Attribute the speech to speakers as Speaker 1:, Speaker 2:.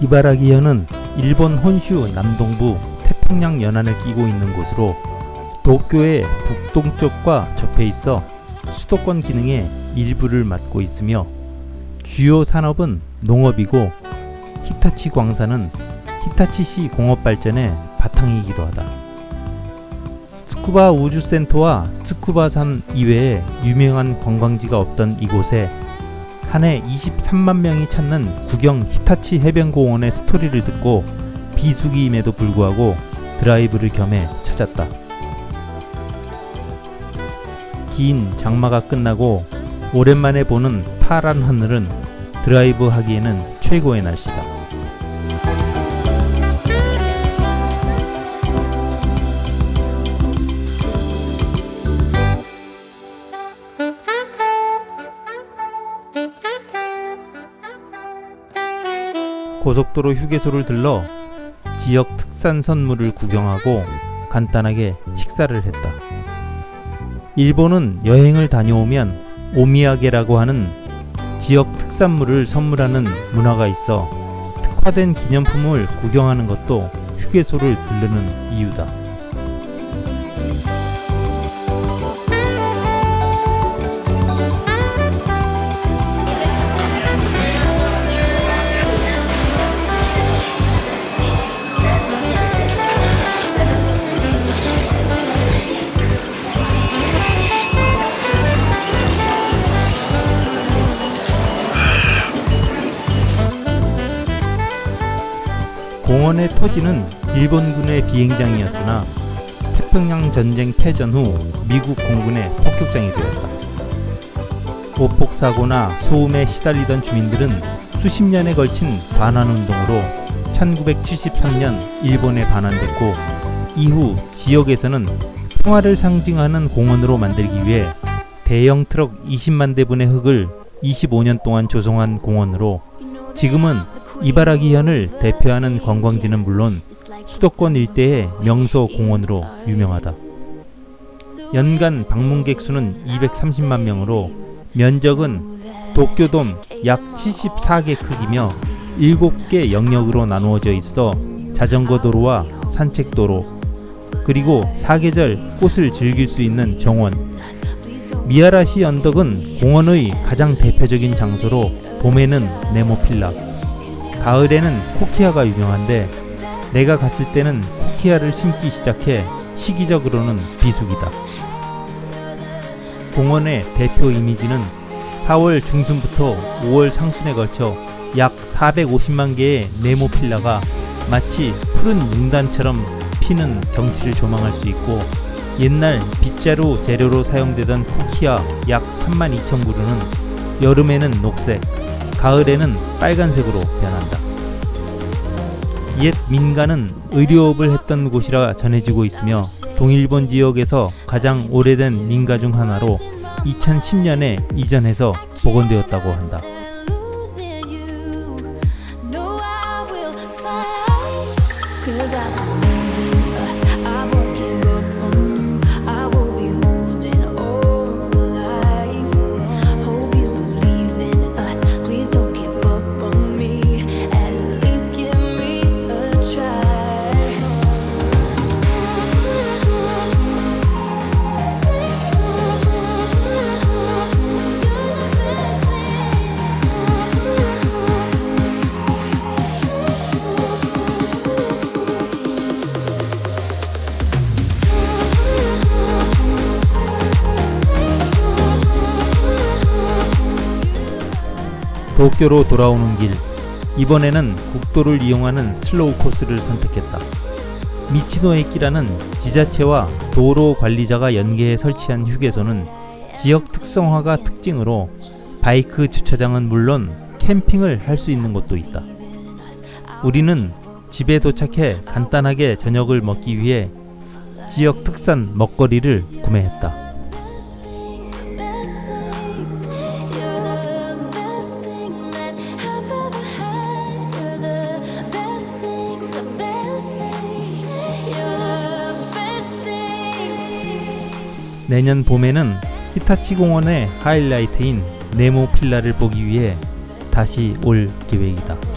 Speaker 1: 이바라기현은 일본 혼슈 남동부 태평양 연안을 끼고 있는 곳으로 도쿄의 북동쪽과 접해 있어 수도권 기능의 일부를 맡고 있으며 주요 산업은 농업이고 히타치 광산은 히타치시 공업 발전의 바탕이기도 하다. 츠쿠바 우주센터와 츠쿠바산 이외에 유명한 관광지가 없던 이곳에 한 해 23만 명이 찾는 구경 히타치 해변공원의 스토리를 듣고 비수기임에도 불구하고 드라이브를 겸해 찾았다. 긴 장마가 끝나고 오랜만에 보는 파란 하늘은 드라이브 하기에는 최고의 날씨다. 고속도로 휴게소를 들러 지역 특산 선물을 구경하고 간단하게 식사를 했다. 일본은 여행을 다녀오면 오미야게라고 하는 지역 특산물을 선물하는 문화가 있어 특화된 기념품을 구경하는 것도 휴게소를 들르는 이유다. 공원의 토지는 일본군의 비행장이었으나 태평양 전쟁 패전 후 미국 공군의 폭격장이 되었다. 오폭 사고나 소음에 시달리던 주민들은 수십 년에 걸친 반환 운동으로 1973년 일본에 반환됐고 이후 지역에서는 평화를 상징하는 공원으로 만들기 위해 대형 트럭 20만 대분의 흙을 25년 동안 조성한 공원으로 지금은 이바라기 현을 대표하는 관광지는 물론 수도권 일대의 명소 공원으로 유명하다. 연간 방문객 수는 230만 명으로 면적은 도쿄돔 약 74개 크기며 7개 영역으로 나누어져 있어 자전거 도로와 산책 도로 그리고 사계절 꽃을 즐길 수 있는 정원 미야라시 언덕은 공원의 가장 대표적인 장소로 봄에는 네모필라 가을에는 코키아가 유명한데 내가 갔을 때는 코키아를 심기 시작해 시기적으로는 비수기다. 공원의 대표 이미지는 4월 중순부터 5월 상순에 걸쳐 약 450만 개의 네모 필라가 마치 푸른 융단처럼 피는 경치를 조망할 수 있고 옛날 빗자루 재료로 사용되던 코키아 약 3만 2천 그루는 여름에는 녹색, 가을에는 빨간색으로 변한다. 옛 민가는 의료업을 했던 곳이라 전해지고 있으며 동일본 지역에서 가장 오래된 민가 중 하나로 2010년에 이전해서 복원되었다고 한다. 도쿄로 돌아오는 길 이번에는 국도를 이용하는 슬로우 코스를 선택했다. 미치노에키라는 지자체와 도로 관리자가 연계해 설치한 휴게소는 지역 특성화가 특징으로 바이크 주차장은 물론 캠핑을 할 수 있는 곳도 있다. 우리는 집에 도착해 간단하게 저녁을 먹기 위해 지역 특산 먹거리를 구매했다. 내년 봄에는 히타치 공원의 하이라이트인 네모 필라를 보기 위해 다시 올 계획이다.